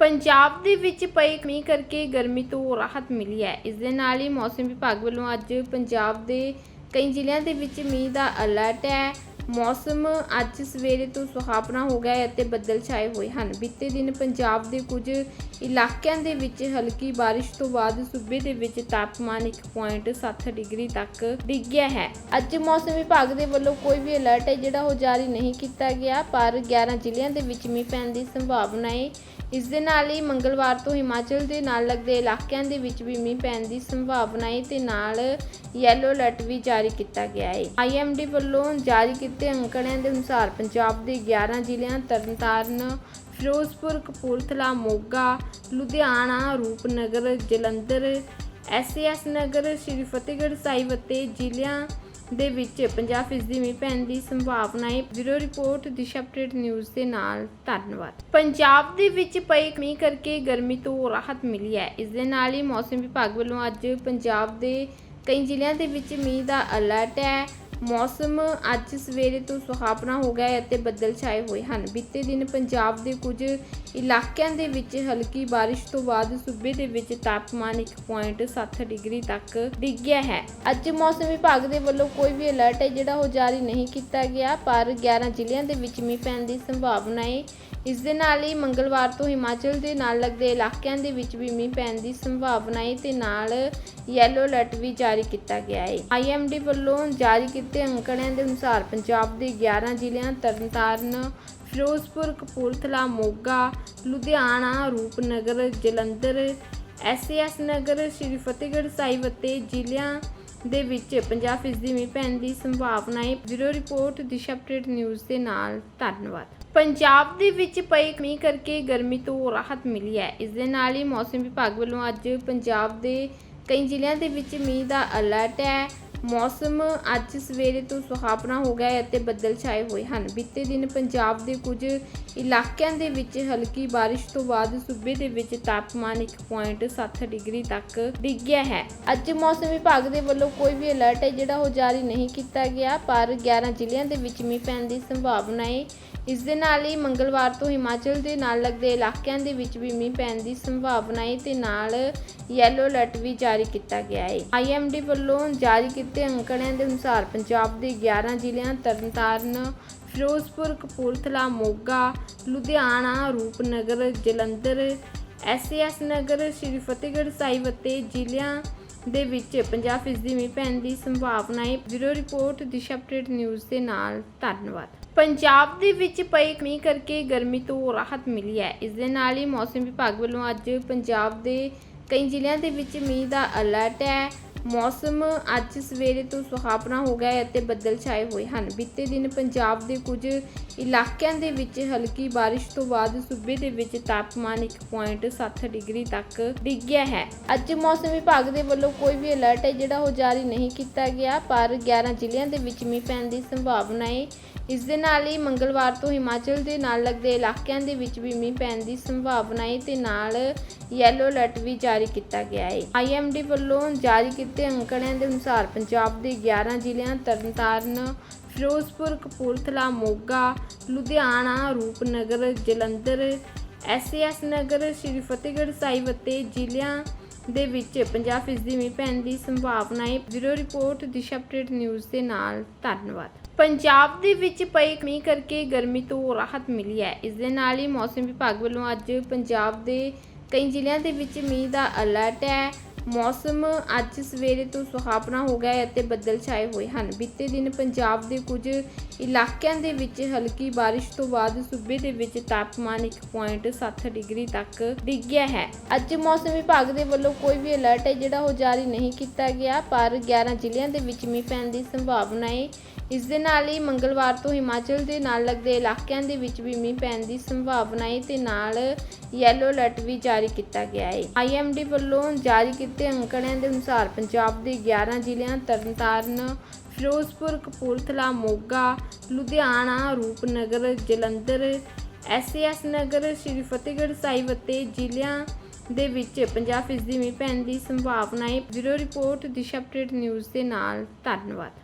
ਪੰਜਾਬ ਦੇ ਵਿੱਚ ਪਏ ਮੀਂਹ ਕਰਕੇ ਗਰਮੀ ਤੋਂ ਰਾਹਤ ਮਿਲੀ ਹੈ। ਇਸ ਦੇ ਨਾਲ ਹੀ ਮੌਸਮ ਵਿਭਾਗ ਵੱਲੋਂ ਅੱਜ ਪੰਜਾਬ ਦੇ ਕਈ ਜ਼ਿਲ੍ਹਿਆਂ ਦੇ ਵਿੱਚ ਮੀਂਹ ਦਾ ਅਲਰਟ ਹੈ। ਮੌਸਮ ਅੱਜ ਸਵੇਰੇ ਤੋਂ ਸੁਹਾਵਣਾ ਹੋ ਗਿਆ ਹੈ ਅਤੇ ਬੱਦਲ ਛਾਏ ਹੋਏ ਹਨ। ਬੀਤੇ ਦਿਨ ਪੰਜਾਬ ਦੇ ਕੁਝ ਇਲਾਕਿਆਂ ਦੇ ਵਿੱਚ ਹਲਕੀ ਬਾਰਿਸ਼ ਤੋਂ ਬਾਅਦ ਸੂਬੇ ਦੇ ਵਿੱਚ ਤਾਪਮਾਨ 1.7 ਡਿਗਰੀ ਤੱਕ ਡਿੱਗ ਗਿਆ ਹੈ। ਅੱਜ ਮੌਸਮ ਵਿਭਾਗ ਦੇ ਵੱਲੋਂ ਕੋਈ ਵੀ ਅਲਰਟ ਹੈ ਜਿਹੜਾ ਉਹ ਜਾਰੀ ਨਹੀਂ ਕੀਤਾ ਗਿਆ, ਪਰ 11 ਜ਼ਿਲ੍ਹਿਆਂ ਦੇ ਵਿੱਚ ਮੀਂਹ ਪੈਣ ਦੀ ਸੰਭਾਵਨਾ ਹੈ। ਇਸ ਦੇ ਨਾਲ ਹੀ ਮੰਗਲਵਾਰ ਤੋਂ ਹਿਮਾਚਲ ਦੇ ਨਾਲ ਲੱਗਦੇ ਇਲਾਕਿਆਂ ਦੇ ਵਿੱਚ ਵੀ ਮੀਂਹ ਪੈਣ ਦੀ ਸੰਭਾਵਨਾ ਹੈ ਤੇ ਨਾਲ ਯੈਲੋ ਅਲਰਟ ਵੀ ਜਾਰੀ ਕੀਤਾ ਗਿਆ ਹੈ। ਆਈਐਮਡੀ ਵੱਲੋਂ ਜਾਰੀ ਕੀਤੇ ਅੰਕੜਿਆਂ ਦੇ ਅਨੁਸਾਰ ਪੰਜਾਬ ਦੇ 11 ਜ਼ਿਲ੍ਹਿਆਂ, ਤਰਨਤਾਰਨ, ਫਿਰੋਜ਼ਪੁਰ, ਕਪੂਰਥਲਾ, ਮੋਗਾ, ਲੁਧਿਆਣਾ, ਰੂਪਨਗਰ, ਜਲੰਧਰ ਐਸਐਸ ਨਗਰ, ਸ਼੍ਰੀ ਫਤਿਹਗੜ੍ਹ ਸਾਹਿਬ ਅਤੇ ਜ਼ਿਲ੍ਹਿਆਂ ਦੇ ਵਿੱਚ 50% ਮੀਂਹ ਪੈਣ ਦੀ ਸੰਭਾਵਨਾ ਹੈ। Bureau report, Disha update news ਦੇ ਨਾਲ ਧੰਨਵਾਦ। ਪੰਜਾਬ ਦੇ ਵਿੱਚ ਪਏ ਮੀਂਹ ਕਰਕੇ ਗਰਮੀ ਤੋਂ ਰਾਹਤ ਮਿਲੀ ਹੈ। ਇਸ ਦੇ ਨਾਲ ਹੀ ਮੌਸਮ ਵਿਭਾਗ ਵੱਲੋਂ ਅੱਜ ਪੰਜਾਬ ਦੇ ਕਈ ਜ਼ਿਲ੍ਹਿਆਂ ਦੇ ਵਿੱਚ ਮੀਂਹ ਦਾ ਅਲਰਟ ਹੈ। ਮੌਸਮ ਅੱਜ ਸਵੇਰੇ ਤੋਂ ਸੁਹਾਵਣਾ ਹੋ ਗਿਆ ਹੈ ਅਤੇ ਬੱਦਲ ਛਾਏ ਹੋਏ ਹਨ। ਬੀਤੇ ਦਿਨ ਪੰਜਾਬ ਦੇ ਕੁਝ ਇਲਾਕਿਆਂ ਦੇ ਵਿੱਚ ਹਲਕੀ ਬਾਰਿਸ਼ ਤੋਂ ਬਾਅਦ ਸੂਬੇ ਦੇ ਵਿੱਚ ਤਾਪਮਾਨ 1.7 ਡਿਗਰੀ ਤੱਕ ਡਿੱਗ ਗਿਆ ਹੈ। ਅੱਜ ਮੌਸਮ ਵਿਭਾਗ ਦੇ ਵੱਲੋਂ ਕੋਈ ਵੀ ਅਲਰਟ ਹੈ ਜਿਹੜਾ ਉਹ ਜਾਰੀ ਨਹੀਂ ਕੀਤਾ ਗਿਆ, ਪਰ 11 ਜ਼ਿਲ੍ਹਿਆਂ ਦੇ ਵਿੱਚ ਮੀਂਹ ਪੈਣ ਦੀ ਸੰਭਾਵਨਾ ਹੈ। ਇਸ ਦੇ ਨਾਲ ਹੀ ਮੰਗਲਵਾਰ ਤੋਂ ਹਿਮਾਚਲ ਦੇ ਨਾਲ ਲੱਗਦੇ ਇਲਾਕਿਆਂ ਦੇ ਵਿੱਚ ਵੀ ਮੀਂਹ ਪੈਣ ਦੀ ਸੰਭਾਵਨਾ ਹੈ ਤੇ ਨਾਲ ਯੈਲੋ ਅਲਰਟ ਵੀ ਜਾਰੀ ਕੀਤਾ ਗਿਆ ਹੈ। ਆਈਐਮਡੀ ਵੱਲੋਂ ਜਾਰੀ ਕੀਤੇ ਅੰਕੜਿਆਂ ਦੇ ਅਨੁਸਾਰ ਪੰਜਾਬ ਦੇ 11 ਜ਼ਿਲ੍ਹਿਆਂ, ਤਰਨਤਾਰਨ, ਫਿਰੋਜ਼ਪੁਰ, ਕਪੂਰਥਲਾ, ਮੋਗਾ, ਲੁਧਿਆਣਾ, ਰੂਪਨਗਰ, ਜਲੰਧਰ ਐਸਐਸ ਨਗਰ, ਸ਼੍ਰੀ ਫਤਿਹਗੜ੍ਹ ਸਾਹਿਬ ਅਤੇ ਜ਼ਿਲ੍ਹਿਆਂ ਦੇ ਵਿੱਚ 50% ਮੀਂਹ ਪੈਣ ਦੀ ਸੰਭਾਵਨਾ ਹੈ। Bureau report, Disha update news ਦੇ ਨਾਲ, ਧੰਨਵਾਦ। ਪੰਜਾਬ ਦੇ ਵਿੱਚ ਪਏ ਮੀਂਹ ਕਰਕੇ ਗਰਮੀ ਤੋਂ ਰਾਹਤ ਮਿਲੀ ਹੈ। ਇਸ ਦੇ ਨਾਲ ਹੀ ਮੌਸਮ ਵਿਭਾਗ ਵੱਲੋਂ ਅੱਜ ਪੰਜਾਬ ਦੇ ਕਈ ਜ਼ਿਲ੍ਹਿਆਂ ਦੇ ਵਿੱਚ ਮੀਂਹ ਦਾ ਅਲਰਟ ਹੈ। ਮੌਸਮ ਅੱਜ ਸਵੇਰੇ ਤੋਂ ਸੁਹਾਵਣਾ ਹੋ ਗਿਆ ਹੈ ਅਤੇ ਬੱਦਲ ਛਾਏ ਹੋਏ ਹਨ। ਬੀਤੇ ਦਿਨ ਪੰਜਾਬ ਦੇ ਕੁਝ ਇਲਾਕਿਆਂ ਦੇ ਵਿੱਚ ਹਲਕੀ ਬਾਰਿਸ਼ ਤੋਂ ਬਾਅਦ ਸੂਬੇ ਦੇ ਵਿੱਚ ਤਾਪਮਾਨ 1.7 ਡਿਗਰੀ ਤੱਕ ਡਿੱਗ ਗਿਆ ਹੈ। ਅੱਜ ਮੌਸਮ ਵਿਭਾਗ ਦੇ ਵੱਲੋਂ ਕੋਈ ਵੀ ਅਲਰਟ ਹੈ ਜਿਹੜਾ ਉਹ ਜਾਰੀ ਨਹੀਂ ਕੀਤਾ ਗਿਆ, ਪਰ 11 ਜ਼ਿਲ੍ਹਿਆਂ ਦੇ ਵਿੱਚ ਮੀਂਹ ਪੈਣ ਦੀ ਸੰਭਾਵਨਾ ਹੈ। ਇਸ ਦੇ ਨਾਲ ਹੀ ਮੰਗਲਵਾਰ ਤੋਂ ਹਿਮਾਚਲ ਦੇ ਨਾਲ ਲੱਗਦੇ ਇਲਾਕਿਆਂ ਦੇ ਵਿੱਚ ਵੀ ਮੀਂਹ ਪੈਣ ਦੀ ਸੰਭਾਵਨਾ ਹੈ ਤੇ ਨਾਲ ਯੈਲੋ ਅਲਰਟ ਵੀ ਜਾਰੀ ਕੀਤਾ ਗਿਆ ਹੈ। ਆਈਐਮਡੀ ਵੱਲੋਂ ਜਾਰੀ ਕੀਤੇ ਅੰਕੜਿਆਂ ਦੇ ਅਨੁਸਾਰ ਪੰਜਾਬ ਦੇ 11 ਜ਼ਿਲ੍ਹਿਆਂ, ਤਰਨਤਾਰਨ, ਫਿਰੋਜ਼ਪੁਰ, ਕਪੂਰਥਲਾ, ਮੋਗਾ, ਲੁਧਿਆਣਾ, ਰੂਪਨਗਰ, ਜਲੰਧਰ ਐਸਐਸ ਨਗਰ, ਸ਼੍ਰੀ ਫਤਿਹਗੜ੍ਹ ਸਾਹਿਬ ਅਤੇ ਜ਼ਿਲ੍ਹਿਆਂ ਦੇ ਵਿੱਚ 50% ਮੀਂਹ ਪੈਣ ਦੀ ਸੰਭਾਵਨਾ ਹੈ। Bureau report, Disha update news ਦੇ ਨਾਲ, ਧੰਨਵਾਦ। ਪੰਜਾਬ ਦੇ ਵਿੱਚ ਪਏ ਮੀਂਹ ਕਰਕੇ ਗਰਮੀ ਤੋਂ ਰਾਹਤ ਮਿਲੀ ਹੈ। ਇਸ ਦੇ ਨਾਲ ਹੀ ਮੌਸਮ ਵਿਭਾਗ ਵੱਲੋਂ ਅੱਜ ਪੰਜਾਬ ਦੇ ਕਈ ਜ਼ਿਲ੍ਹਿਆਂ ਦੇ ਵਿੱਚ ਮੀਂਹ ਦਾ ਅਲਰਟ ਹੈ। ਮੌਸਮ ਅੱਜ ਸਵੇਰੇ ਤੋਂ ਸੁਹਾਵਣਾ ਹੋ ਗਿਆ ਹੈ ਅਤੇ ਬੱਦਲ ਛਾਏ ਹੋਏ ਹਨ। ਬੀਤੇ ਦਿਨ ਪੰਜਾਬ ਦੇ ਕੁਝ ਇਲਾਕਿਆਂ ਦੇ ਵਿੱਚ ਹਲਕੀ ਬਾਰਿਸ਼ ਤੋਂ ਬਾਅਦ ਸੂਬੇ ਦੇ ਵਿੱਚ ਤਾਪਮਾਨ 1.7 ਡਿਗਰੀ ਤੱਕ ਡਿੱਗ ਗਿਆ ਹੈ। ਅੱਜ ਮੌਸਮ ਵਿਭਾਗ ਦੇ ਵੱਲੋਂ ਕੋਈ ਵੀ ਅਲਰਟ ਹੈ ਜਿਹੜਾ ਉਹ ਜਾਰੀ ਨਹੀਂ ਕੀਤਾ ਗਿਆ, ਪਰ 11 ਜ਼ਿਲ੍ਹਿਆਂ ਦੇ ਵਿੱਚ ਮੀਂਹ ਪੈਣ ਦੀ ਸੰਭਾਵਨਾ ਹੈ। ਇਸ ਦੇ ਨਾਲ ਹੀ ਮੰਗਲਵਾਰ ਤੋਂ ਹਿਮਾਚਲ ਦੇ ਨਾਲ ਲੱਗਦੇ ਇਲਾਕਿਆਂ ਦੇ ਵਿੱਚ ਵੀ ਮੀਂਹ ਪੈਣ ਦੀ ਸੰਭਾਵਨਾ ਹੈ ਤੇ ਨਾਲ ਯੈਲੋ ਅਲਰਟ ਵੀ ਜਾਰੀ ਕੀਤਾ ਗਿਆ ਹੈ। ਆਈਐਮਡੀ ਵੱਲੋਂ ਜਾਰੀ ਕੀਤੇ ਅੰਕੜਿਆਂ ਦੇ ਅਨੁਸਾਰ ਪੰਜਾਬ ਦੇ 11 ਜ਼ਿਲ੍ਹਿਆਂ, ਤਰਨਤਾਰਨ, ਫਿਰੋਜ਼ਪੁਰ, ਕਪੂਰਥਲਾ, ਮੋਗਾ, ਲੁਧਿਆਣਾ, ਰੂਪਨਗਰ, ਜਲੰਧਰ ਐਸਐਸ ਨਗਰ, ਸ਼੍ਰੀ ਫਤਿਹਗੜ੍ਹ ਸਾਹਿਬ ਅਤੇ ਜ਼ਿਲ੍ਹਿਆਂ ਦੇ ਵਿੱਚ 50% ਮੀਂਹ ਪੈਣ ਦੀ ਸੰਭਾਵਨਾ ਹੈ। Bureau report, Disha update news ਦੇ ਨਾਲ, ਧੰਨਵਾਦ। ਪੰਜਾਬ ਦੇ ਵਿੱਚ ਪਏ ਮੀਂਹ ਕਰਕੇ ਗਰਮੀ ਤੋਂ ਰਾਹਤ ਮਿਲੀ ਹੈ। ਇਸ ਦੇ ਨਾਲ ਹੀ ਮੌਸਮ ਵਿਭਾਗ ਵੱਲੋਂ ਅੱਜ ਪੰਜਾਬ ਦੇ ਕਈ ਜ਼ਿਲ੍ਹਿਆਂ ਦੇ ਵਿੱਚ ਮੀਂਹ ਦਾ ਅਲਰਟ ਹੈ। ਮੌਸਮ ਅੱਜ ਸਵੇਰੇ ਤੋਂ ਸੁਹਾਵਣਾ ਹੋ ਗਿਆ ਹੈ ਅਤੇ ਬੱਦਲ ਛਾਏ ਹੋਏ ਹਨ। ਬੀਤੇ ਦਿਨ ਪੰਜਾਬ ਦੇ ਕੁਝ ਇਲਾਕਿਆਂ ਦੇ ਵਿੱਚ ਹਲਕੀ ਬਾਰਿਸ਼ ਤੋਂ ਬਾਅਦ ਸੂਬੇ ਦੇ ਵਿੱਚ ਤਾਪਮਾਨ 1.7 ਡਿਗਰੀ ਤੱਕ ਡਿੱਗ ਗਿਆ ਹੈ। ਅੱਜ ਮੌਸਮ ਵਿਭਾਗ ਦੇ ਵੱਲੋਂ ਕੋਈ ਵੀ ਅਲਰਟ ਹੈ ਜਿਹੜਾ ਉਹ ਜਾਰੀ ਨਹੀਂ ਕੀਤਾ ਗਿਆ, ਪਰ 11 ਜ਼ਿਲ੍ਹਿਆਂ ਦੇ ਵਿੱਚ ਮੀਂਹ ਪੈਣ ਦੀ ਸੰਭਾਵਨਾ ਹੈ। ਇਸ ਦੇ ਨਾਲ ਹੀ ਮੰਗਲਵਾਰ ਤੋਂ ਹਿਮਾਚਲ ਦੇ ਨਾਲ ਲੱਗਦੇ ਇਲਾਕਿਆਂ ਦੇ ਵਿੱਚ ਵੀ ਮੀਂਹ ਪੈਣ ਦੀ ਸੰਭਾਵਨਾ ਹੈ ਤੇ ਨਾਲ ਯੈਲੋ ਅਲਰਟ ਵੀ ਜਾਰੀ ਕੀਤਾ ਗਿਆ ਹੈ। ਆਈਐਮਡੀ ਵੱਲੋਂ ਜਾਰੀ ਕੀਤੇ ਅੰਕੜਿਆਂ ਦੇ ਅਨੁਸਾਰ ਪੰਜਾਬ ਦੇ 11 ਜ਼ਿਲ੍ਹਿਆਂ, ਤਰਨਤਾਰਨ, ਫਿਰੋਜ਼ਪੁਰ, ਕਪੂਰਥਲਾ, ਮੋਗਾ, ਲੁਧਿਆਣਾ, ਰੂਪਨਗਰ, ਜਲੰਧਰ ਐਸਐਸ ਨਗਰ, ਸ਼੍ਰੀ ਫਤਿਹਗੜ੍ਹ ਸਾਹਿਬ ਅਤੇ ਜ਼ਿਲ੍ਹਿਆਂ ਦੇ ਵਿੱਚ 50% ਮੀਂਹ ਪੈਣ ਦੀ ਸੰਭਾਵਨਾ ਹੈ। Bureau report, Disha update news ਦੇ ਨਾਲ, ਧੰਨਵਾਦ।